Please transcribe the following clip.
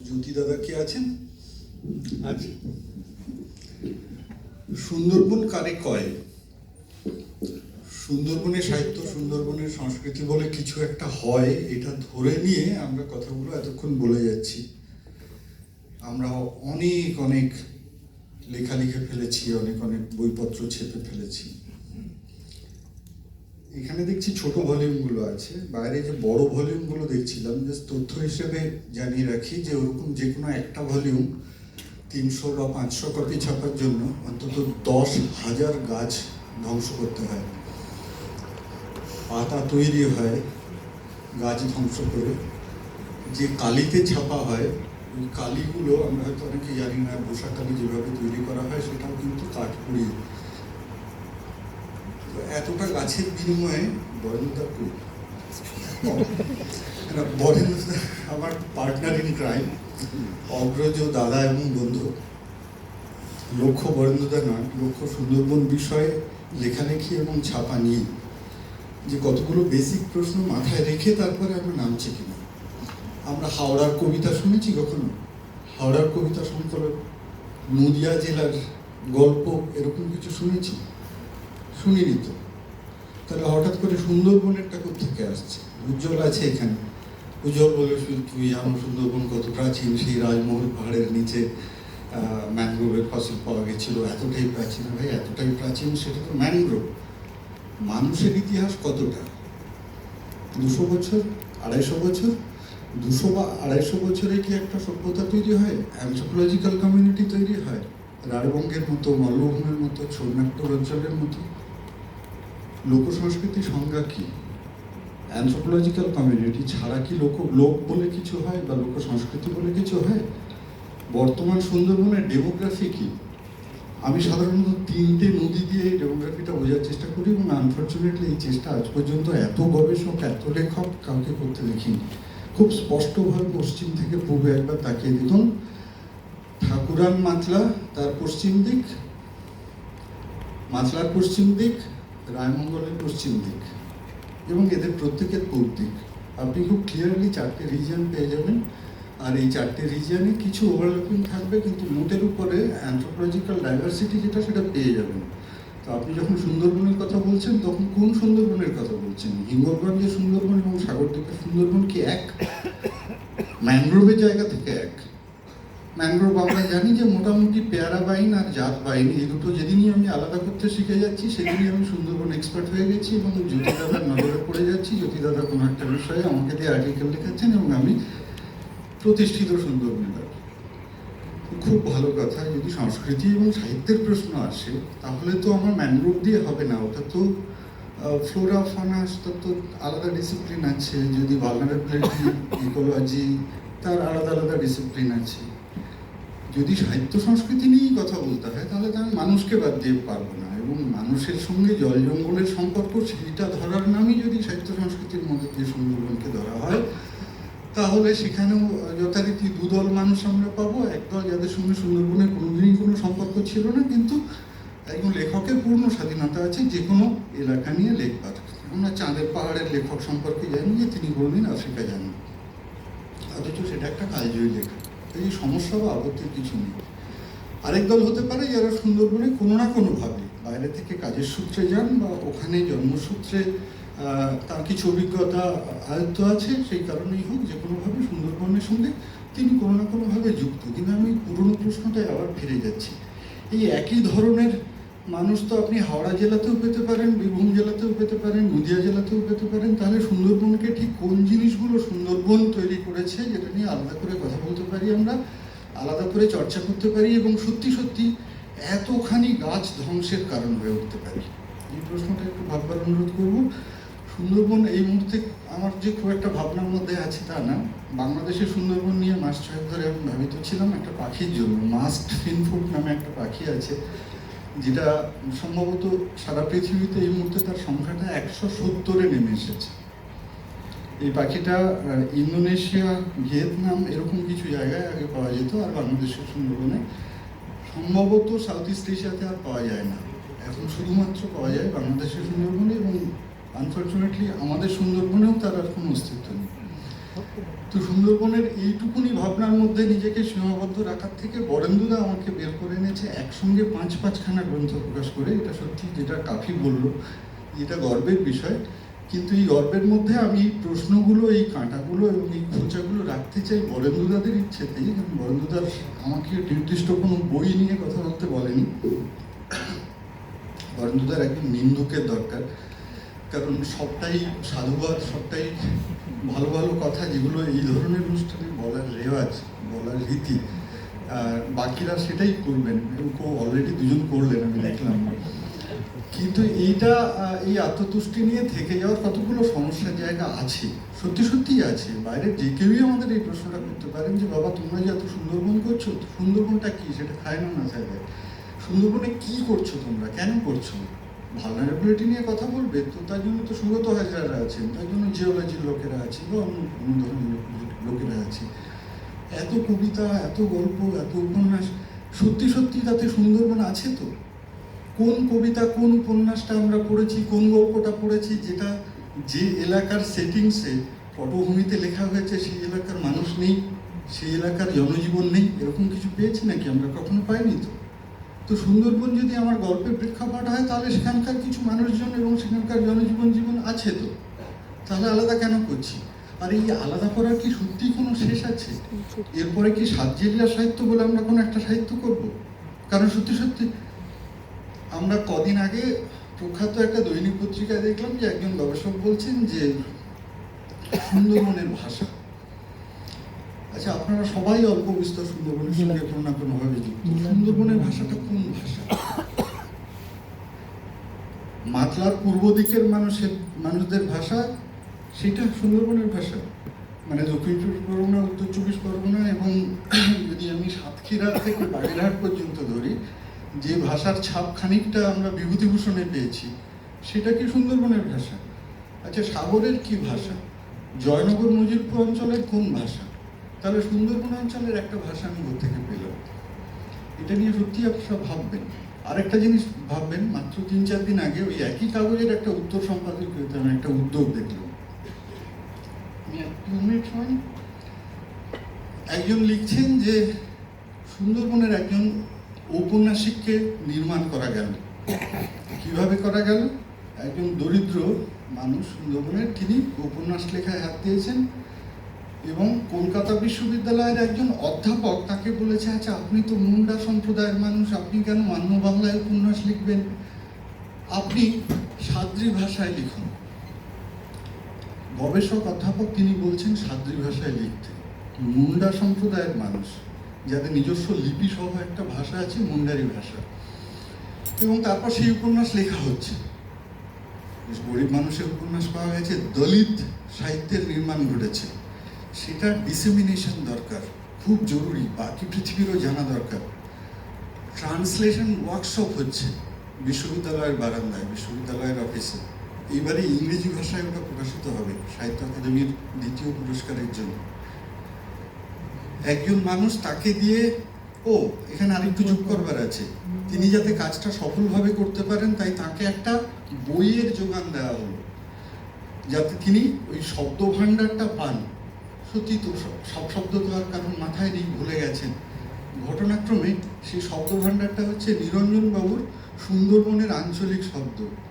জ্যোতি দাদা কে আছেন? আছে সুন্দরবন কারে কয়? সুন্দরবনের সাহিত্য, সুন্দরবনের সংস্কৃতি বলে কিছু একটা হয়, এটা ধরে নিয়ে আমরা কথাগুলো এতক্ষণ বলে যাচ্ছি। আমরা অনেক অনেক লেখা লিখে ফেলেছি, অনেক অনেক বইপত্র ছেপে ফেলেছি। এখানে দেখছি ছোট ভলিউমগুলো আছে, বাইরে যে বড় ভলিউমগুলো দেখছিলাম যে তথ্য হিসেবে জানিয়ে রাখি যে ওরকম যে কোনো একটা ভলিউম তিনশো বা পাঁচশো কপি ছাপার জন্য অন্তত দশ হাজার গাছ ধ্বংস করতে হয়। পাতা তৈরি হয়, গাছ ধ্বংস করে। যে কালিতে ছাপা হয়, ওই কালিগুলো আমরা হয়তো অনেকে জানি না বসা কালি যেভাবে তৈরি করা হয়, সেটাও কিন্তু কাঠ পুড়িয়ে এতটা গাছের বিনিময়ে বরেন্দ্রদা কই না, বরেন্দ্রদা আমার পার্টনার ইন ক্রাইম অগ্রজ দাদা এবং বন্ধু। লক্ষ্য বরেন্দ্রদা নয় লক্ষ্য সুন্দরবন বিষয়ে লেখালেখি এবং ছাপা নিয়ে। যে কতগুলো বেসিক প্রশ্ন মাথায় রেখে তারপরে আমরা নামছি কিনা। আমরা হাওড়ার কবিতা শুনেছি কখনো? হাওড়ার কবিতা সংকলন নদিয়া জেলার গল্প এরকম কিছু শুনেছি? শুনিনি তো। তাহলে হঠাৎ করে সুন্দরবনেরটা থেকে আসছে? উজ্জ্বল আছে এখানে। উজ্জ্বল বলে তুই জানো সুন্দরবন কত প্রাচীন, সেই রাজমহল পাহাড়ের নিচে ম্যানগ্রোভের ফসল পাওয়া গেছিল। এতটাই প্রাচীন ভাই, এতটাই প্রাচীন সেটা তো ম্যানগ্রোভ মানুষের ইতিহাস কতটা? দুশো বছর? আড়াইশো বছর? দুশো বা আড়াইশো বছরে কি একটা সভ্যতা তৈরি হয়? অ্যান্থ্রোপোলজিক্যাল কমিউনিটি তৈরি হয়? রাঢ়বঙ্গের মতো, মল্লভূমের মতো ছোটনাগপুর অঞ্চলের মতো। লোক সংস্কৃতি সংজ্ঞা কি? অ্যান্থ্রোপোলজিক্যাল কমিউনিটি ছাড়া কি লোক লোক বলে কিছু হয় বা লোক সংস্কৃতি বলে কিছু হয়? বর্তমান সুন্দরবনের ডেমোগ্রাফি কি? আমি সাধারণত তিনটে নদী দিয়ে এই ডেমোগ্রাফিটা বোঝার চেষ্টা করি এবং আনফর্চুনেটলি এই চেষ্টা আজ পর্যন্ত এত গবেষক, এত লেখক কাউকে করতে দেখিনি। খুব স্পষ্টভাবে পশ্চিম থেকে পূর্বে একবার তাকিয়ে দেখুন। ঠাকুরান মাতলা, তার পশ্চিম দিক। মাতলার পশ্চিম দিক রায়মঙ্গলের পশ্চিম দিক এবং এদের প্রত্যেকের পূর্ব দিক। আপনি খুব ক্লিয়ারলি চারটে রিজিয়ন পেয়ে যাবেন। আর এই চারটে রিজিয়নে কিছু ওভারল্যাপিং থাকবে, কিন্তু মোটের উপরে অ্যান্থ্রোপোলজিক্যাল ডাইভার্সিটি যেটা সেটা পেয়ে যাবেন। তো আপনি যখন সুন্দরবনের কথা বলছেন, তখন কোন সুন্দরবনের কথা বলছেন? হিঙ্গলগঞ্জের সুন্দরবন এবং সাগরদ্বীপের সুন্দরবন কি এক? ম্যানগ্রোভের জায়গা থেকে এক। ম্যানগ্রোভ আমরা জানি যে মোটামুটি পেয়ারা বাইন আর জাত বাইন, এই দুটো যেদিনই আমি আলাদা করতে শিখে যাচ্ছি, সেদিনই আমি সুন্দরবন এক্সপার্ট হয়ে গেছি এবং জ্যোতি দাদার নজরে পড়ে যাচ্ছি। জ্যোতি দাদা কোনো একটা বিষয়ে আমাকে দিয়ে আর্টিকেল লেখাচ্ছেন এবং আমি প্রতিষ্ঠিত সুন্দরবন খুব ভালো কথা, যদি সংস্কৃতি এবং সাহিত্যের প্রশ্ন আসে, তাহলে তো আমার ম্যানগ্রোভ দিয়ে হবে না। ওটা তো ফ্লোরা ফানাস তার তো আলাদা ডিসিপ্লিন আছে। যদি ভালনারেবিলিটি ইকোলজি তার আলাদা আলাদা ডিসিপ্লিন আছে। যদি সাহিত্য সংস্কৃতি নিয়েই কথা বলতে হয়, তাহলে আমি মানুষকে বাদ দিয়ে পারব না। এবং মানুষের সঙ্গে জল জঙ্গলের সম্পর্ক, সেইটা ধরার নামই যদি সাহিত্য সংস্কৃতির মধ্যে দিয়ে সুন্দরবনকে ধরা হয়, তাহলে সেখানেও যথারীতি দুদল মানুষ আমরা পাবো। একদল যাদের সঙ্গে সুন্দরবনের কোনোদিনই কোনো সম্পর্ক ছিল না, কিন্তু একজন লেখকের পূর্ণ স্বাধীনতা আছে, যে কোনো এলাকা নিয়ে লেখবার আমরা চাঁদের পাহাড়ের লেখক সম্পর্কে জানি, যে তিনি কোনোদিন আফ্রিকা যান। অথচ সেটা একটা কালজয়ী লেখা। এই সমস্যা বা আপত্তির কিছু নেই। আরেক দল হতে পারে যারা সুন্দরবনে কোনো না কোনোভাবে বাইরে থেকে কাজের সূত্রে যান বা ওখানে জন্মসূত্রে তার কিছু অভিজ্ঞতা আয়ত্ত আছে, সেই কারণেই হোক যে কোনোভাবে সুন্দরবনের সঙ্গে তিনি কোনো না কোনোভাবে যুক্ত। কিন্তু আমি পুরনো প্রশ্নটায় আবার ফিরে যাচ্ছি। এই একই ধরনের মানুষ তো আপনি হাওড়া জেলাতেও পেতে পারেন, বীরভূম জেলাতেও পেতে পারেন, নদিয়া জেলাতেও পেতে পারেন। তাহলে সুন্দরবনকে ঠিক কোন জিনিসগুলো সুন্দরবন তৈরি করেছে যেটা নিয়ে আলাদা করে কথা বলতে পারি আমরা, আলাদা করে চর্চা করতে পারি এবং সত্যি সত্যি এতখানি গাছ ধ্বংসের কারণ হয়ে উঠতে পারি। এই প্রশ্নটা একটু ভাববার অনুরোধ করব। সুন্দরবন এই মুহূর্তে আমার যে খুব একটা ভাবনার মধ্যে আছে তা না। বাংলাদেশের সুন্দরবন নিয়ে মাস ছয়েক ধরে আমি ভাবিত ছিলাম, একটা পাখির জন্য মাস্ট ফিনফুট নামে একটা পাখি আছে। যেটা সম্ভবত সারা পৃথিবীতে এই মুহূর্তে তার সংখ্যাটা একশো সত্তরে নেমে এসেছে। এই পাখিটা ইন্দোনেশিয়া, ভিয়েতনাম, এরকম কিছু জায়গায় আগে পাওয়া যেত আর বাংলাদেশের সুন্দরবনে। সম্ভবত সাউথ ইস্ট এশিয়াতে আর পাওয়া যায় না। এখন শুধুমাত্র পাওয়া যায় বাংলাদেশের সুন্দরবনে এবং আনফর্চুনেটলি আমাদের সুন্দরবনেও তার আর কোনো অস্তিত্ব নেই। তো সুন্দরবনের এইটুকুনি ভাবনার মধ্যে নিজেকে সীমাবদ্ধ রাখার থেকে বরেন্দ্রদা আমাকে বের করে এনেছে একসঙ্গে পাঁচ পাঁচখানা গ্রন্থ প্রকাশ করে। এটা সত্যি যেটা কাফি বলল, এটা গর্বের বিষয়। কিন্তু এই গর্বের মধ্যে আমি এই প্রশ্নগুলো, এই কাঁটাগুলো এবং এই খোঁচাগুলো রাখতে চাই বরেন্দ্রদাদের ইচ্ছেতেই। কারণ বরেন্দ্রদার আমাকে নির্দিষ্ট কোনো বই নিয়ে কথা বলতে বলেনি। বরেন্দ্রদার একজন নিন্দুকের দরকার। কারণ সবটাই সাধুবাদ, সবটাই ভালো ভালো কথা যেগুলো এই ধরনের অনুষ্ঠানে বলার রেওয়াজ, বলার রীতি, আর বাকিরা সেটাই করবেন। এবং অলরেডি দুজন করলেন, আমি দেখলাম। কিন্তু এইটা এই আত্মতুষ্টি নিয়ে থেকে যাওয়ার কতগুলো সমস্যার জায়গা আছে, সত্যি সত্যিই আছে। বাইরের যে কেউই আমাদের এই প্রশ্নটা করতে পারেন যে, বাবা, তোমরা যে এত সুন্দরবন করছ, সুন্দরবনটা কি? সেটা খায় না না থাকে সুন্দরবনে কি করছ তোমরা? কেন করছ? ভালনারেবিলিটি নিয়ে কথা বলবে, তো তার জন্য তো সুগত হাজারা আছেন, তার জন্য জিওলজির লোকেরা আছে বা অন্য অন্য ধরনের লোক- লোকেরা আছে। এত কবিতা, এত গল্প, এত উপন্যাস, সত্যি সত্যি তাতে সুন্দরবন আছে তো? কোন কবিতা, কোন উপন্যাসটা আমরা পড়েছি, কোন গল্পটা পড়েছি, যেটা যে এলাকার সেটিংসে পটভূমিতে লেখা হয়েছে, সেই এলাকার মানুষ নেই, সেই এলাকার জনজীবন নেই, এরকম কিছু পেয়েছি নাকি? আমরা কখনো পাইনি তো? তো সুন্দরবন যদি আমার গল্পের প্রেক্ষাপট হয়, তাহলে সেখানকার কিছু মানুষজন এবং সেখানকার জনজীবন জীবন আছে তো। তাহলে আলাদা কেন করছি? আর এই আলাদা করার কি সত্যি কোনো শেষ আছে? এরপরে কি সাতজেলিয়া সাহিত্য বলে আমরা কোনো একটা সাহিত্য করব? কারণ সত্যি সত্যি, আমরা কদিন আগে প্রখ্যাত একটা দৈনিক পত্রিকায় দেখলাম যে একজন গবেষক বলছেন যে সুন্দরবনের ভাষা আচ্ছা আপনারা সবাই অল্প বিস্তর সুন্দরবনের সঙ্গে কোনো না কোনো ভাবে যুক্ত। সুন্দরবনের ভাষাটা কোন ভাষা? মাতলার পূর্ব দিকের মানুষের মানুষদের ভাষা সেটা সুন্দরবনের ভাষা। মানে দক্ষিণ চব্বিশ পরগনা উত্তর চব্বিশ পরগনা এবং যদি আমি সাতক্ষীরা থেকে বাগেরহাট পর্যন্ত ধরি যে ভাষার ছাপ খানিকটা আমরা বিভূতিভূষণে পেয়েছি সেটা কি সুন্দরবনের ভাষা? আচ্ছা সাগরের কি ভাষা? জয়নগর মজিরপুর অঞ্চলের কোন ভাষা? তাহলে সুন্দরবন অঞ্চলের একটা ভাষা আমি থেকে পেলাম। এটা নিয়ে সত্যি আপনারা ভাববেন। আরেকটা জিনিস ভাববেন, মাত্র তিন চার দিন আগে ওই একই কাগজের একটা উত্তর সম্পাদকীয়তে আমি একটা উদ্যোগ দেখলাম। আমি এক দু মিনিট সময় নিই। একজন লিখছেন যে সুন্দরবনের একজন ঔপন্যাসিককে নির্মাণ করা গেল। কীভাবে করা গেল? একজন দরিদ্র মানুষ সুন্দরবনের, তিনি উপন্যাস লেখায় হাত দিয়েছেন। এবং কলকাতা বিশ্ববিদ্যালয়ের একজন অধ্যাপক তাকে বলেছে আচ্ছা আপনি তো মুন্ডা সম্প্রদায়ের মানুষ, আপনি কেন মান্য বাংলায় উপন্যাস লিখবেন? আপনি সাদ্রি ভাষায় লিখুন। গবেষক, অধ্যাপক, তিনি বলছেন, সাদ্রি ভাষায় লিখতে। মুন্ডা সম্প্রদায়ের মানুষ, যাদের নিজস্ব লিপি সহ একটা ভাষা আছে, মুন্ডারি ভাষা। এবং তারপর সেই উপন্যাস লেখা হচ্ছে। গরিব মানুষের উপন্যাস পাওয়া গেছে। দলিত সাহিত্যের নির্মাণ ঘটেছে। সেটা ডিসেমিনেশন দরকার। খুব জরুরি, বাকি পৃথিবীরও জানা দরকার। ট্রান্সলেশন ওয়ার্কশপ হচ্ছে বিশ্ববিদ্যালয়ের বারান্দায়, বিশ্ববিদ্যালয়ের অফিসে এইবারে ইংরেজি ভাষায় ওটা প্রকাশিত হবে, সাহিত্য একাডেমির দ্বিতীয় পুরস্কারের জন্য। একজন মানুষ তাকে দিয়ে, ও, এখানে আরেকটু যোগ করবার আছে। তিনি যাতে কাজটা সফলভাবে করতে পারেন, তাই তাকে একটা বইয়ের যোগান দেওয়া হলো। যাতে তিনি ওই শব্দ ভাণ্ডারটা পান। সত্যি তো সব- শব্দ তো আর কারণ মাথায় নেই ভুলে গেছেন। ঘটনাক্রমে সেই শব্দ ভাণ্ডারটা হচ্ছে নিরঞ্জন বাবুর সুন্দরবনের আঞ্চলিক শব্দ।